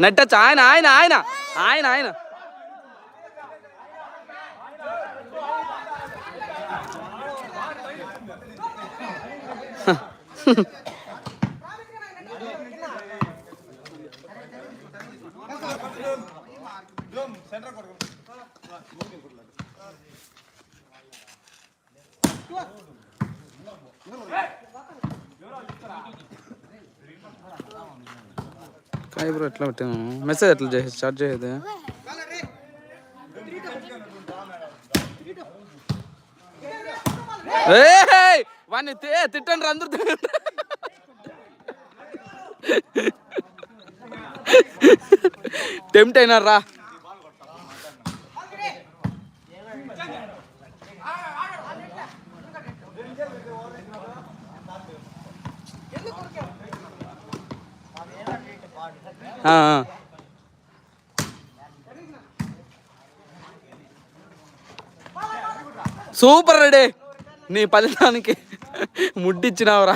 నెట్టచ్చు ఆయన ఆయన ఆయన ఆయన ఆయన కాయ ఎట్లా పెట్టాను. మెసేజ్ ఎట్లా చేసి స్టార్ట్ చేయదు వాడిని తిట్టండి రా, టెంప్ట్ అయినారా సూపర్ రెడీ. నీ ఫలితానికి ముడ్డిచ్చినావురా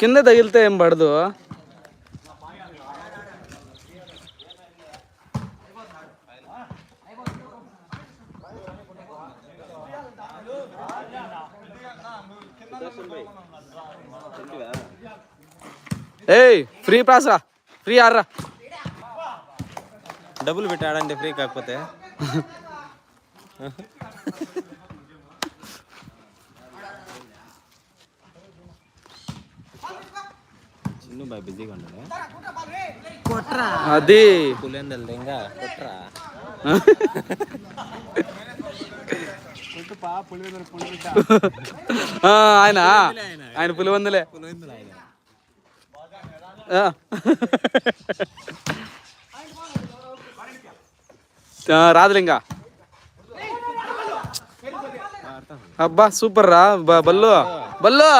కింద తగిలితే ఏం పడదు? ఏయ్ ఫ్రీ పాస్ రా. ఫ్రీ ఆర్రా డబ్బులు పెట్టి ఆడండి ఫ్రీ కాకపోతే? బిజీగా అది. పులేందల్ ఇంకా కొట్రా. ఆ, ఆయన ఆయన పులివందులే. పులేందల్ ఆయన. ఆ. ఆ, రాదులే ఇంకా అబ్బా సూపర్ రా బ- బల్లు. బల్లు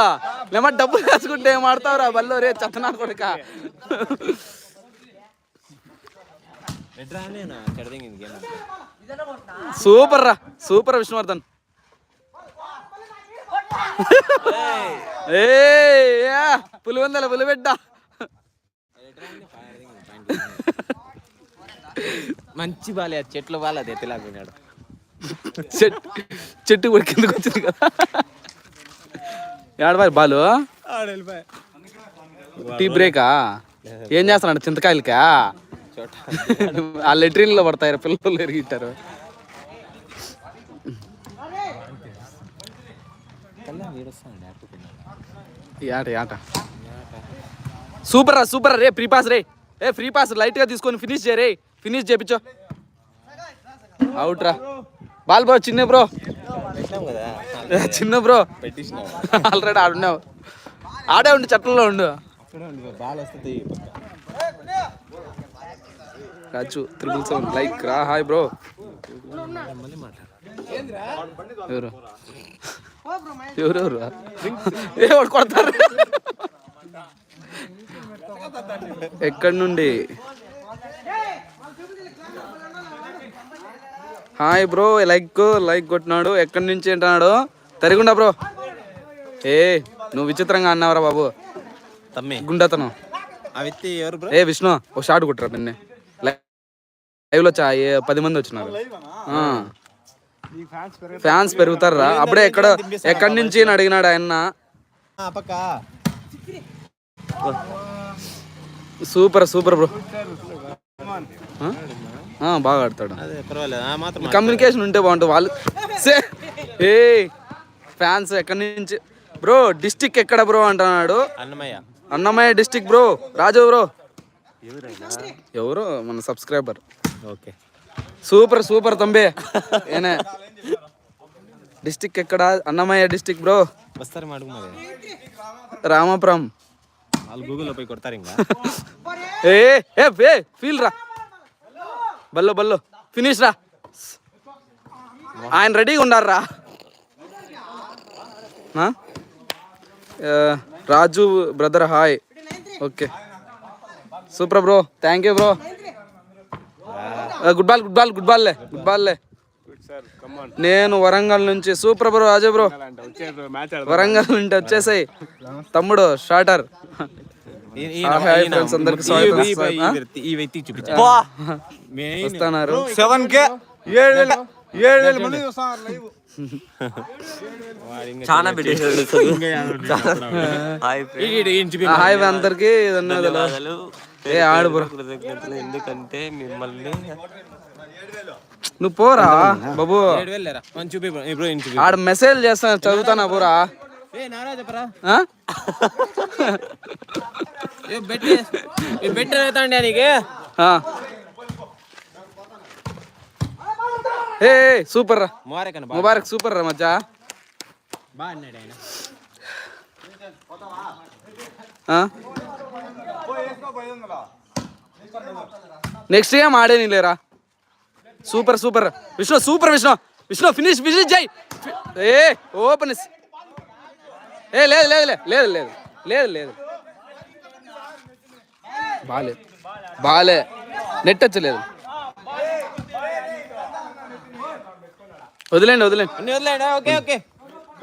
లేమా డబ్బులు వేసుకుంటే ఏం ఆడతావురా బల్లు? రే చత్తనా కొడుక. సూపర్ రా సూపర్ విష్ణువర్ధన్. ఏ పులివందల పులిబిడ్డ. మంచి బాలే అది చెట్లు బాలే అది ఎత్తిలాగినాడు చెట్టు చెట్టు కూడా కిందకు వచ్చింది కదా. ఏడబాయి బాలు? టీ బ్రేకా? ఏం చేస్తున్నాడు చింతకాయలకా? చోట ఆ లెట్రిన్లో పడతాయి పిల్లలు ఎరిగిట్టారు. సూపర్ రా సూపర్ రా ఫ్రీ పాస్ రే. ఏ ఫ్రీ పాస్ లైట్గా తీసుకొని ఫినిష్ చేయరే ఫినిష్ చేపించో అవుట్ రా బాల్ బ్రో చిన్న బ్రో. చిన్న బ్రో. ఆల్రెడీ ఆడున్నావు ఆడే ఉండు చెట్లలో ఉండు. రాజు త్రిబుల్ సెవెన్ లైక్ రా హాయ్ బ్రో. ఎవరు? ఎవరెవరు? ఏ వాడు కొడతారు. ఎక్కడి నుండి? హాయ్ బ్రో లైక్ లైక్ కొట్టినాడు. ఎక్కడి నుంచి అంటున్నాడు? తరిగుండా బ్రో. ఏ నువ్వు విచిత్రంగా అన్నావురా బాబు. తమ్మి. గుండతను. ఆ వ్యక్తి ఎవరు బ్రో? ఏ విష్ణు ఒక షాట్ కొట్టరా పిన్ని. లైవ్లో పది మంది వచ్చినారు. ఫ్యాన్స్ పెరుగుతారా? అప్పుడే ఎక్కడ ఎక్కడి నుంచి అని అడిగినాడు ఆయన సూపర్ సూపర్ బ్రో. బాగా ఆడతాడు. అదే పర్వాలేదు. కమ్యూనికేషన్ ఉంటే బాగుంటుంది. వాళ్ళు సే ఏ ఫ్యాన్స్ ఎక్కడి నుంచి? బ్రో డిస్టిక్ ఎక్కడ బ్రో అంటున్నాడు? Annamayya. Annamayya district bro. Raju bro. ఎవరు? మన సబ్స్క్రైబర్. ఓకే. సూపర్ సూపర్ తంబే. ఏనే? డిస్టిక్ ఎక్కడ? Annamayya district bro. వస్తారు రామపురం. వాళ్ళు గూగుల్లో పోయి కొడతారు ఇంకా. ఏ ఏ ఏ ఫీల్ రా. బల్లో బల్లో ఫినిష్ రా ఆయన రెడీగా ఉన్నారా Raju brother hi okay super bro thank you bro good ball good ball good బాల్లే good బాల్లే నేను వరంగల్ నుంచి super bro Raju bro Warangal నుంచి వచ్చేసాయి తమ్ముడు షార్టర్ ఈ వ్యక్తి చూపించా వస్తున్నారు. సెవెన్ కే ఏడు వేల ఏడు వేల మంది లైవ్. చాలా హాయ్ అందరికి ధన్యవాదాలు. ఏ ఆడు కృతజ్ఞతలు. ఎందుకంటే మిమ్మల్ని నువ్వు పోరా? బాబు. ఆడ మెసేజ్ చేస్తాను చదువుతానా పోరా? ఏ నారా చెప్పరా? ఆ? ఏ బెట్టి ఏ బెట్టి అవుతాండి నీకు ఆ. ఏ సూపర్ రా. ముబారక్ అన్న ముబారక్ సూపర్ రా మచ్చా. బాగా అన్నాడు ఆయన? నెక్స్ట్ గేమ్ ఆడే లేరా super super Vishnu super Vishnu. Vishnu finish finish జై. ఏ ఓపెన్ ఏ లేదు లేదు లేదు లేదు. లేదు లేదు. బాలే. బాలే. నెట్ వచ్చలేదు. వదిలేండి వదిలేండి. అన్ని వదిలేడా ఓకే ఓకే.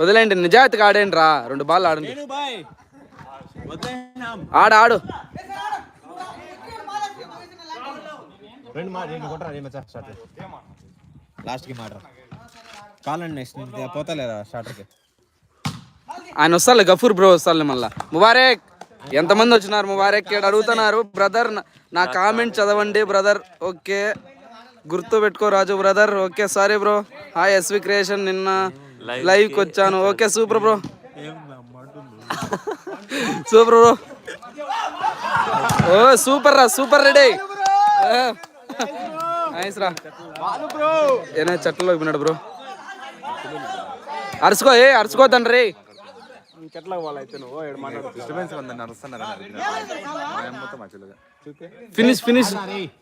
వదిలేండి నిజాయితీగా ఆడేయండి రా రెండు బాల్ ఆడండి. ఆడు ఆడు. రెండు మా రెండు కొట్టరా రెండు మచ్చా స్టార్ట్ లాస్ట్కి మాట్రా. కాలండి నెక్స్ట్ పోతలేదా స్టార్టర్కి ఆయన వస్తాలే గఫూర్ బ్రో వస్తాలే మళ్ళా. ముబారక్ ఎంతమంది వచ్చినారు? ముబారక్ ఇక్కడ అడుగుతున్నారు. బ్రదర్ నా కామెంట్ చదవండి బ్రదర్ ఓకే గుర్తు పెట్టుకో Raju brother. Okay sorry bro. Hi S V creation నిన్న లైవ్కి వచ్చాను. Okay super bro. Super bro. ఓ సూపర్ రా సూపర్ రెడీ. నైస్ రా. ఏనా చెట్లలో విన్నాడు బ్రో. అరుచుకో ఏ అరుచుకోద్దండి రే ఫినిష్ ఫినిష్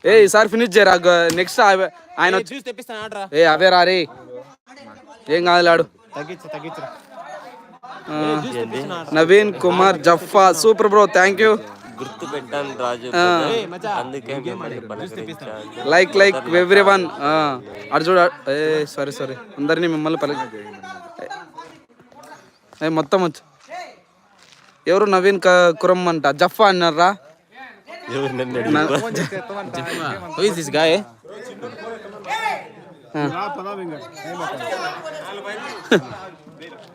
ఏ ఈసారి ఫినిష్ చేయరా? నెక్స్ట్ ఆయన ఏ అవే రా రే. ఏం కాదు నవీన్ కుమార్ జఫా సూపర్ బ్రో థ్యాంక్ యూ గుర్తు పెట్టాను రాజు. అందుకే లైక్ లైక్ ఎవ్రీ వన్ అటు చూడ ఏ సారీ సారీ అందరినీ మిమ్మల్ని పలి ఏ మొత్తం వచ్చు. ఎవరు నవీన్ క- కురం అంట జఫా అన్నారా? ఎవరు నన్ను దిస్ గాయ్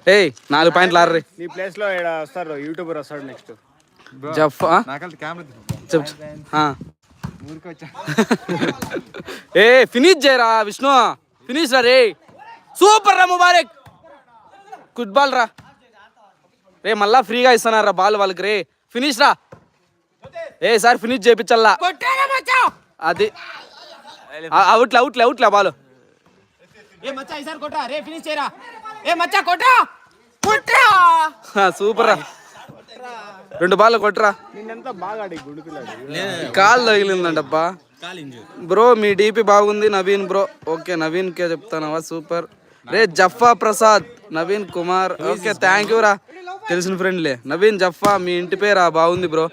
ఏయ్ నాలుగు పాయింట్లు ఆర్రీ. నీ ప్లేస్లో ఈడ వస్తారు యూట్యూబర్ వస్తాడు నెక్స్ట్ జఫా నాకంటే కెమెరా చెప్ చెప్. ఆ. ఊరికి వచ్చా ఏ ఫినిష్ చేయరా విష్ణు. ఫినిష్ రా రే. సూపర్ రా ముబారక్. గుడ్ బాల్ రా. రే మళ్ళా ఫ్రీగా ఇస్తున్నారా బాల్ వాళ్ళకి రే. ఫినిష్ రా. ఏ సార్ ఫినిష్ చేపించల్లా. అది. అవుట్లే అవుట్లే అవుట్లే బాల్. ఏ మచ్చా ఈసారి కొట్టా? రే ఫినిష్ చేయరా? ఏ మచ్చా కొట్టా? కొట్టా? సూపర్ రా. రెండు బాల్ కొట్టరా. నిన్నంతా బాగా ఆడి గుడి పిల్లాడు కాలు తగిలిందంటబ్బా బ్రో మీ డీపీ బాగుంది నవీన్ బ్రో. ఓకే నవీన్ కే చెప్తానవా సూపర్. రే జఫా Prasad Naveen Kumar. Okay thank you రా. తెలిసిన ఫ్రెండ్లే నవీన్ జఫా మీ ఇంటి పేరా? బాగుంది బ్రో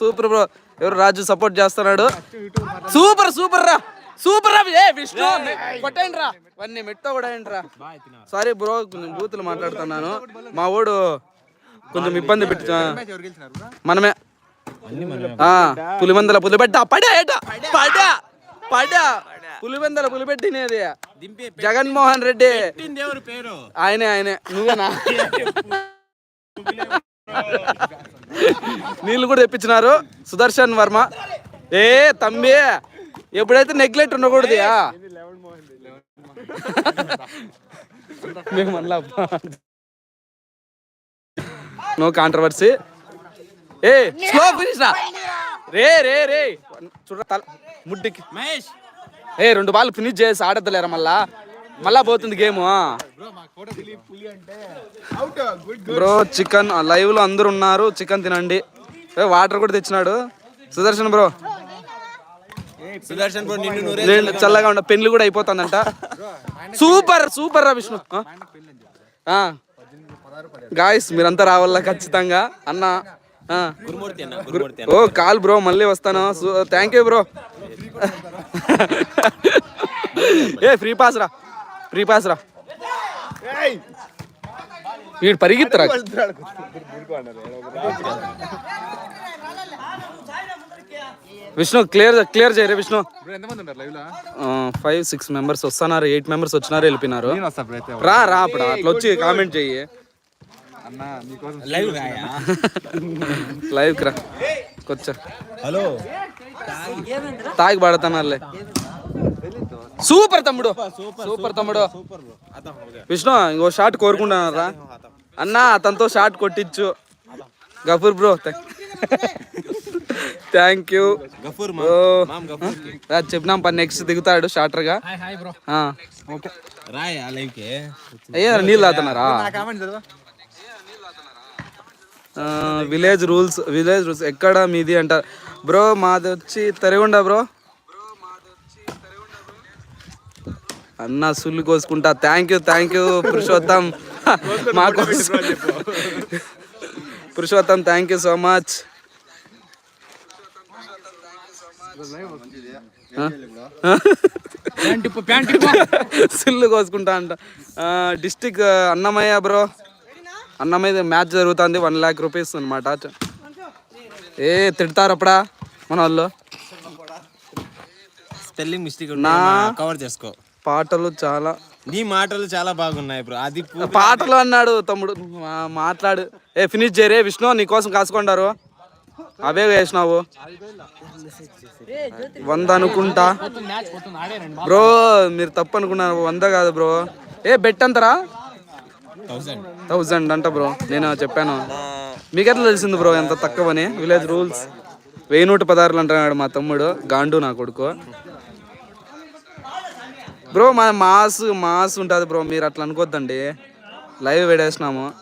సూపర్ బ్రో ఎవరు రాజు సపోర్ట్ చేస్తున్నాడు? సూపర్ సూపర్ రా. సూపర్ రా. ఏ విష్ణు కొట్టండి రా వన్నీ కూడా రా సారీ బ్రో కొంచెం బూతులు మాట్లాడుతున్నాను. మా ఓడు కొంచెం ఇబ్బంది పెట్టి మనమే. పులిమందల పులిబెట్ట. పడా ఏట? పడా పడా. పులిమందల పులిపెట్టినది దింపే జగన్మోహన్ రెడ్డి. ఆయనే ఆయనే. నువ్వేనా? నీళ్ళు కూడా తెప్పించినారు. సుదర్శన్ వర్మ. ఏ తమ్మి. ఎప్పుడైతే నెగ్లెక్ట్ ఉండకూడదు మేము మళ్ళా నో కాంట్రవర్సీ ఏ స్లో ఫినిష్ రా. రే రే రే. చూడ తల ముడ్డికి. మహేష్. ఏ రెండు బాల్ ఫినిష్ చేసి ఆడద్దులేరా మళ్ళా? మళ్ళా పోతుంది గేమ్ బ్రో చికెన్ లైవ్లో అందరు ఉన్నారు. చికెన్ తినండి. వాటర్ కూడా తెచ్చినాడు. సుదర్శన్ బ్రో సుదర్శన్ బ్రో నిన్ను చల్లగా ఉండ పెళ్ళి కూడా అయిపోతుందంట. సూపర్ సూపర్ రా విష్ణు. గాయస్ మీరంతా రావాలా ఖచ్చితంగా. అన్న ఓ కాల్ బ్రో మళ్ళీ వస్తాను. థ్యాంక్ యూ బ్రో ఏ ఫ్రీ పాస్ రా. ఫ్రీ పాస్ రా. వీడు పరిగెత్తరా. విష్ణు క్లియర్ క్లియర్ చేయరే విష్ణు. ఫైవ్ సిక్స్ మెంబర్స్ వస్తున్నారు ఎయిట్ మెంబర్స్ వచ్చినారు వెళ్ళిపోయినారు. రా రా అప్పుడు అట్లా వచ్చి కామెంట్ చెయ్యి. అన్న మీకోసం లైవ్ రాయా? లైవ్ రా. కొచ్చా హలో తాగి పడతానులే సూపర్ తమ్ముడు. సూపర్ తమ్ముడు. సూపర్ బ్రో అతను విష్ణు ఇంకో షాట్ కోరుకుంటున్నారా అన్న అతనితో shot కొట్టించు. Ghafoor bro thank you. Ghafoor ఓ. మామ్ గఫూర్ చెప్పినాం పని నెక్స్ట్ దిగుతాడు షార్టర్గా అయ్యా నీళ్ళు చదవా? విలేజ్ రూల్స్ విలేజ్ రూల్స్ ఎక్కడ మీది అంటారు? బ్రో మాది వచ్చి తెరగుండా బ్రో. అన్న సుల్లు కోసుకుంటా. Thank you thank you Purushottam. మా కోసం Purushottam thank you so much సుల్లు కోసుకుంటా అంట. District Annamayya bro. Annamayya match జరుగుతుంది వన్ ల్యాక్ రూపీస్ అనమాట ఏ తిడతారు అప్పుడా? మన వాళ్ళు స్పెల్లింగ్ మిస్టేక్ నా- కవర్ చేసుకో. పాటలు చాలా నీ మాటలు చాలా బాగున్నాయి బ్రో. అది పాటలు అన్నాడు తమ్ముడు. మాట్లాడు. ఏ ఫినిష్ చేయరే విష్ణు నీకోసం కాసుకుంటారు. అవే వేసినావు. వంద అనుకుంటా. బ్రో మీరు తప్పు అనుకున్నారు. వంద కాదు బ్రో. ఏ బెట్ అంతరా? థౌజండ్ అంట బ్రో. నేను చెప్పాను. మీకెట్లా తెలిసింది బ్రో ఎంత తక్కువని? Village rules. వెయ్యి నూట పదార్లు అంటున్నాడు మా తమ్ముడు గాండు నా కొడుకు. బ్రో మా మాస్ మాస్ ఉంటుంది బ్రో మీరు అట్లా అనుకోద్దండి. లైవ్ వేడేసినాము.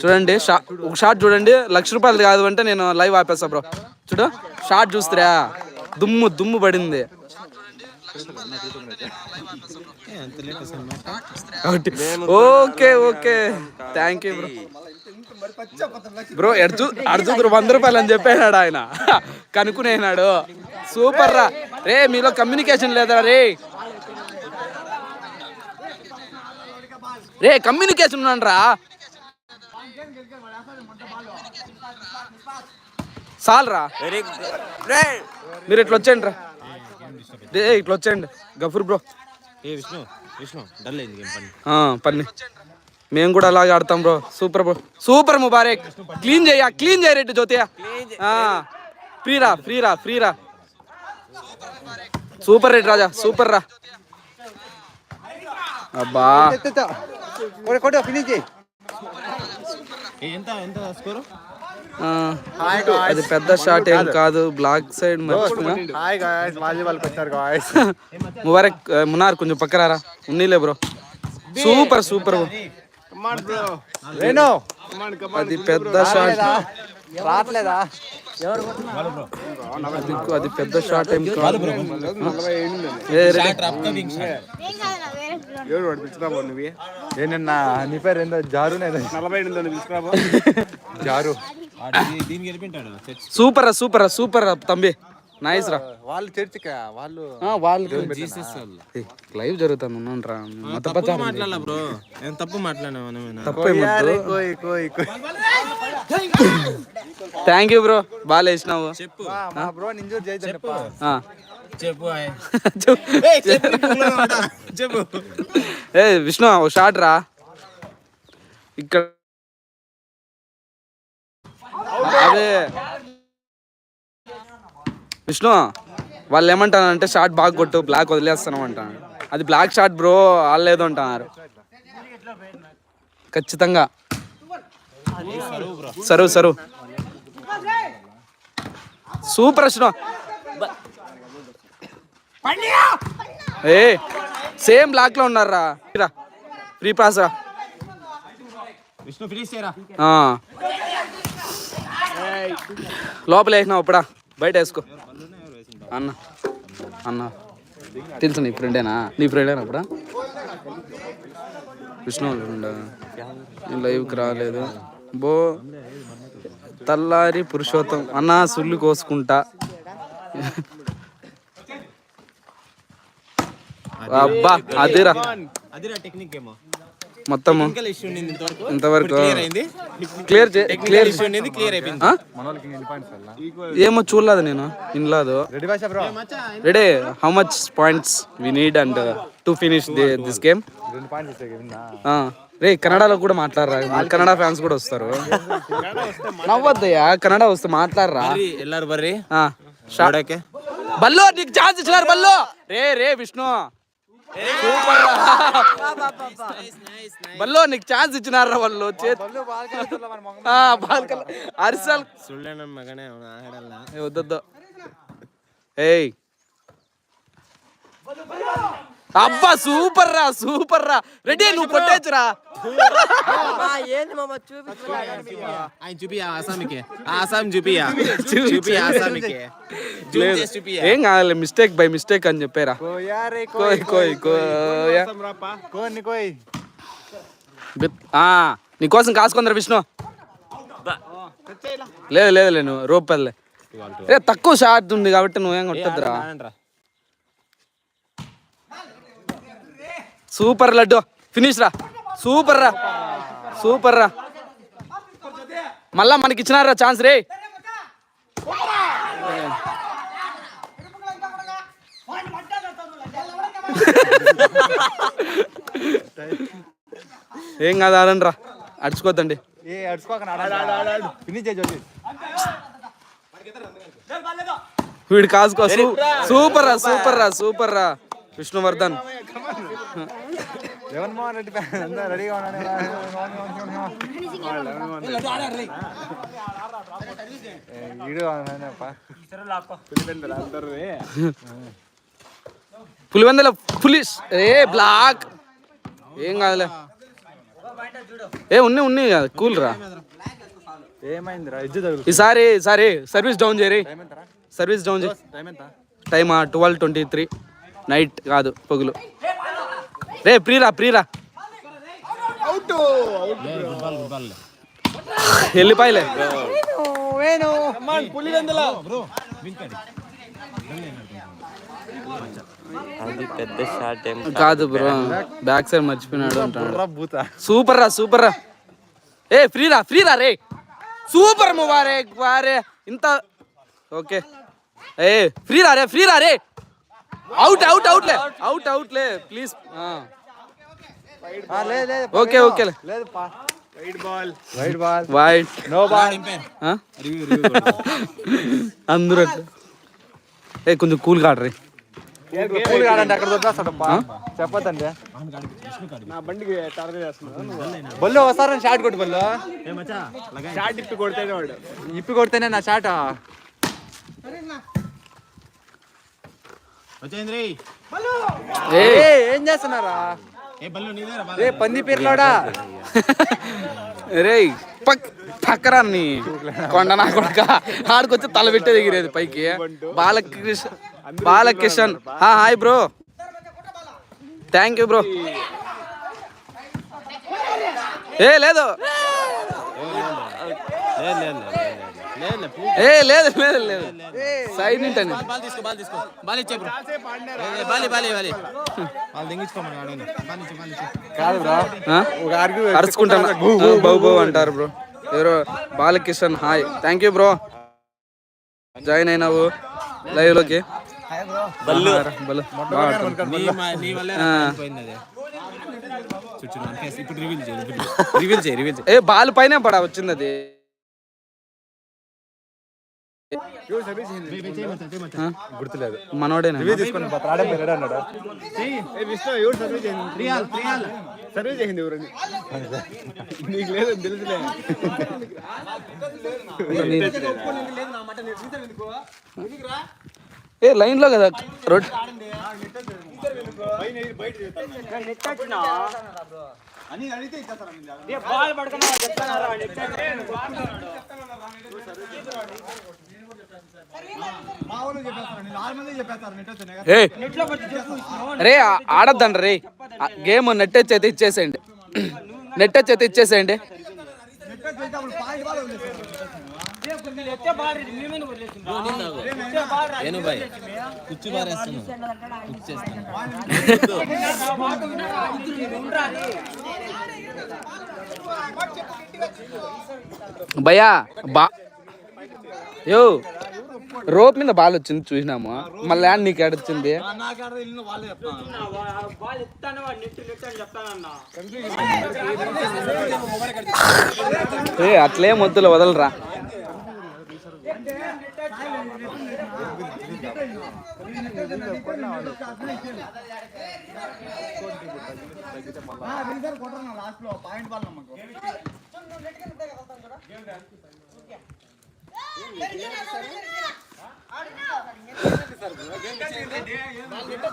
చూడండి షా ఒక షార్ట్ చూడండి. లక్ష రూపాయలు కాదు అంటే నేను లైవ్ ఆపేస్తా బ్రో. చూడు షార్ట్ చూస్తురా. దుమ్ము దుమ్ము పడింది. Okay okay. Thank you bro bro ఎడ్చు అడుచుతురు వంద రూపాయలు అని చెప్పాడు ఆయన. కనుక్కునేనాడు. సూపర్ రా. రే మీలో కమ్యూనికేషన్ లేదా రే. రే కమ్యూనికేషన్ ఉన్నాను రా. చాలరా వెరీ మీరు ఇట్లా వచ్చేయండి రా. రే ఇట్లా వచ్చేయండి. గఫూర్ బ్రో. ఏ విష్ణు విష్ణు డల్ అయింది గేమ్ పని. ఆ, పన్ని మేము కూడా అలాగే ఆడతాం bro. Super bro. Super Mubarak. Clean చేయ క్లీన్ చేయరెడ్డి జ్యోతియా ఫ్రీరా ఫ్రీరా ఫ్రీరా సూపర్ రెడ్డి రాజా సూపర్ రా. అబ్బా. ఫినిష్ చేయి. ఏ, ఎంత ఎంత స్కోరు? అది పెద్ద షాట్ ఏం కాదు. బ్లాక్ సైడ్ మర్చిపోయినా హాయ్ గాయ్స్ మాజీ వాళ్ళకి వచ్చారు గాయ్స్ ముబారక్ మునార్ కొంచెం పక్కరారా ఉన్నీలే బ్రో సూపర్ సూపర్ బ్రో అది పెద్ద షాట్ రావట్లేదా అది అది పెద్ద షాట్ ఏం కాదు. ఏంటన్నా నీ పేరు ఏందో? జారు నలభై ఎనిమిది పిలుచుకురాబో జారు. సూపర్ రా సూపర్ రా సూపర్ రా తంబి. నైస్ రా. వాళ్ళు చర్చిక? వాళ్ళు ఆ, వాళ్ళు జీసస్ వాళ్ళు ఏయ్, లైవ్ జరుగుతాను ఉన్నాను రా. తప్పు మాట్లాడాల బ్రో. నేను తప్పు మాట్లాడినా కోయ్ థ్యాంక్ యూ బ్రో బాగా వేసినావు చెప్పు. మా బ్రో నింజూర్ ఆ. చెప్పు. చెప్పు. ఏయ్, చెప్పు నీ పుల్ల మాట. చెప్పు. ఏ విష్ణు షాట్ రా. ఇక్కడ అదే. విష్ణు వాళ్ళు ఏమంటారంటే షాట్ బాగా కొట్టు బ్లాక్ వదిలేస్తున్నాం అంటాను అది బ్లాక్ షాట్ బ్రో వాళ్ళేదో అంటున్నారు. ఖచ్చితంగా. సరువు సరువు సూపర్ విష్ణు. ఏ సేమ్ బ్లాక్లో ఉన్నారా రా ఫ్రీ పాస్ రా. విష్ణు ఫినిష్ చేయరా ఆ. లోపల వేసినావు అప్పుడా బయట వేసుకో. అన్న అన్న. తెలుసు నీ ఫ్రెండేనా? నీ ఫ్రెండేనా అప్పుడా విష్ణు నేను లైవ్కి రాలేదు. బో తల్లారి పురుషోత్తం. అన్న సుల్లు కోసుకుంటా. అబ్బా అదిరా. అదిరా టెక్నిక్ ఏమో. మొత్తం ఇంతవరకు. క్లియర్ క్లియర్ ఏమో చూడలేదు నేను ఇన్లాదు ready how much points we need and to finish this game రే కన్నడలో కూడా మాట్లాడరా? కన్నడ ఫ్యాన్స్ కూడా వస్తారు. నవ్వద్దయ్యా కన్నడ వస్తే మాట్లాడరా? ఎల్లారు బర్రీ బల్లో నీకు ఛాన్స్ ఇచ్చినారు బల్లో. రే రే విష్ణు. సూపర్ బల్లో నీకు ఛాన్స్ ఇచ్చినారా వాళ్ళు. బాల్కల్ అరిసల్. సుళ్ళన మగనే ఆడల్లా వద్దొద్దు. ఏయ్. అబ్బా సూపర్ రా సూపర్ రా రెడీ నువ్వు కొట్టేచ్చురా ఆయన ఆసామికి ఆసాం చూపియా ఆసామికి ఏం కావాలి మిస్టేక్ బై మిస్టేక్ అని చెప్పారా కోయారే కోయ్ కోయ్ నీకోసం కాసుకుందరు విష్ణు లేదు లేదు లేదు నువ్వు రూపాయలే రే తక్కువ షాట్ ఉంది కాబట్టి నువ్వేం కొట్టద్దురా సూపర్ లడ్డు. ఫినిష్ రా. సూపర్ రా. సూపర్ రా. మళ్ళా మనకి ఇచ్చినారా ఛాన్స్ రే. ఏం కాదు ఆడండి రా అడుచుకోద్దండి వీడు కాసుకో సూ- సూపర్ రా సూపర్ రా సూపర్ రా. విష్ణువర్ధన్. జగన్ మోహన్ రెడ్డి రెడీగా పులివెందల పులిస్. ఏ బ్లాక్. ఏం కాదులే. ఏ ఉన్నాయి ఉన్నాయి కదా కూల్ రా. ఈసారి ఈసారి సర్వీస్ డౌన్ చేయరి. సర్వీస్ డౌన్ చేయి. టైమా ట్వెల్వ్ ట్వంటీ త్రీ నైట్ కాదు పొగులు. రే ప్రీరా ప్రీరా. వెళ్ళిపోయలే. అది పెద్ద షాట్ ఏం కాదు. బ్రో బ్యాక్ సైడ్ మర్చిపోయినాడు అంటాడు. సూపర్ రా సూపర్ రా. ఏ ఫ్రీ రా ఫ్రీ రా. రే సూపర్ ముబారక్ వారే. ఇంత ఓకే. ఏ ఫ్రీ రా రే ఫ్రీ రా రే. అవుట్ అవుట్ అవుట్ లే. అవుట్ అవుట్ లే. ప్లీజ్ ఓకే ఓకే లే లేదు పా. Right ball right ball wide no ball అందరూ. ఏ కొంచెం కూల్ కాడరే కూల్ కాడంటే అక్కడ చెప్పొద్దండి. బొల్లు వస్తారా షాట్ కొట్టు బొల్లు. షాట్ ఇప్పి కొడితేనే వాడు. ఇప్పి కొడితేనే నా షాట్? వచ్చేంద్రి ఏ. ఏం చేస్తున్నారా? ఏ బల్లు నీదేరా రే పంది పీర్లోడా? రే పక్ పక్కరా నీ కొండ నా కొడుక. ఆడికొచ్చి తల పెట్టే దిగిరేది పైకి. Balakrishna Balakishan. Hi bro. Thank you bro. ఏ లేదు. ఏ లేదు లేదు లేదు. సైడ్ నింటని బాల్ తీసుకో బాల్ తీసుకో. బాల్ ఇచ్చే బ్రో. బాలి బాలి బాలి బాల్ దింగించుకోమని ఆడని బాల్ ఇచ్చే బాల్ ఇచ్చే. కాదు బ్రో. ఒక ఆర్గ్యూ అరుచుకుంటాను. బౌ బౌ అంటారు బ్రో. ఎవరో Balakishan hi. Thank you bro join అయినావు లైవ్లోకి. ఏ బాల్ పైన పడా వచ్చింది అది? గుర్తులేదు. మనోడేనా? తీసుకొని అన్నాడు? సర్వీస్ చేసింది ప్రియాల్ ప్రియాల్. సర్వీస్ చేసింది ఎవరు నీకు లేదు తెలుసులే ఏ లైన్లో కదా రోడ్ ఏ రే ఆడొద్దండి రే. ఆ గేమ్ నెట్ వచ్చి అయితే ఇచ్చేసేయండి. నెట్ వచ్చి అయితే ఇచ్చేసేయండి. భయ్యా బా యో రోప్ మీద బాల్ వచ్చింది చూసినాము? మళ్ళీ యాడ్ నీకు వచ్చింది ఏ అట్లేం వద్దులే వదలరా.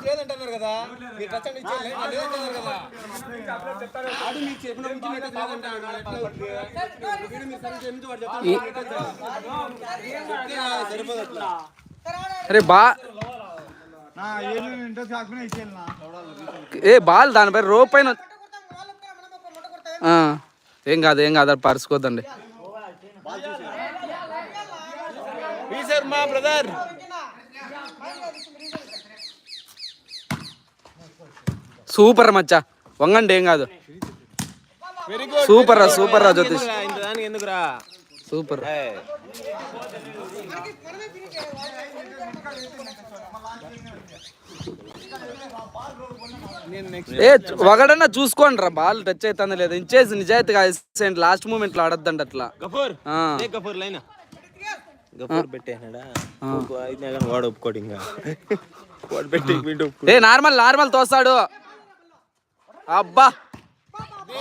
లేదంటున్నారు కదా మీరు లేదంటున్నారు కదా ఆడు చెప్పిన నుంచి సరిపోదు అట్లా అరే బా ఏ బాల్ దానిపై రోప్ పైన ఏం కాదు ఏం కాదు అది పరుచుకోద్దండి. మా బ్రదర్. సూపర్ మచ్చా. వంగండి ఏం కాదు. సూపర్ రా సూపర్ రా జ్యోతిష్. ఎందుకురా? సూపర్. ఏ. ఒకడన్నా చూసుకోండి రా బాల్ టచ్ అవుతుందా లేదా? ఇచ్చేసి నిజాయితీగా లాస్ట్ మూమెంట్లో ఆడద్దండి అట్లా. వాడు ఒప్పుకోడు ఇంకా. వాడు పెట్టి వీడు ఒప్పుకోడు. ఏ నార్మల్ నార్మల్ తోస్తాడు. అబ్బా!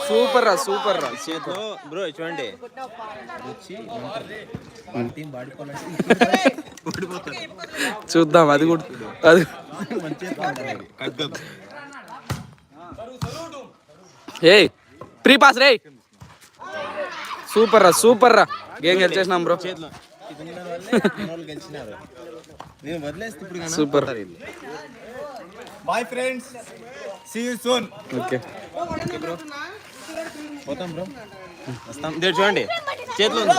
సూపర్ రా సూపర్ రా. చేతిలో బ్రో చూడండి. చూద్దాం అది కూడా అది. ఏ ప్రీ పాస్ రే సూపర్ రా సూపర్ రా. Game గెలిచేసినాం bro. Super. Bye friends see you soon okay. పోతాం బ్రో. వస్తాం. ఇదే చూడండి. చేతిలో ఉంది.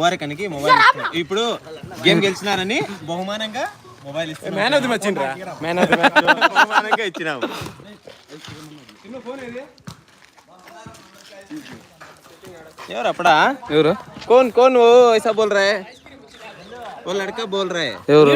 మోరకనికి మొబైల్. ఇప్పుడు గేమ్ గెలిచినారని బహుమానంగా మొబైల్ ఇస్తున్నాం. Man of the match man of the match బహుమానంగా ఇచ్చినాం ఎవరు అప్పుడా ఎవరు कौन कौन वो ऐसा बोल रहा है वो लड़का बोल रहा है ఎవరు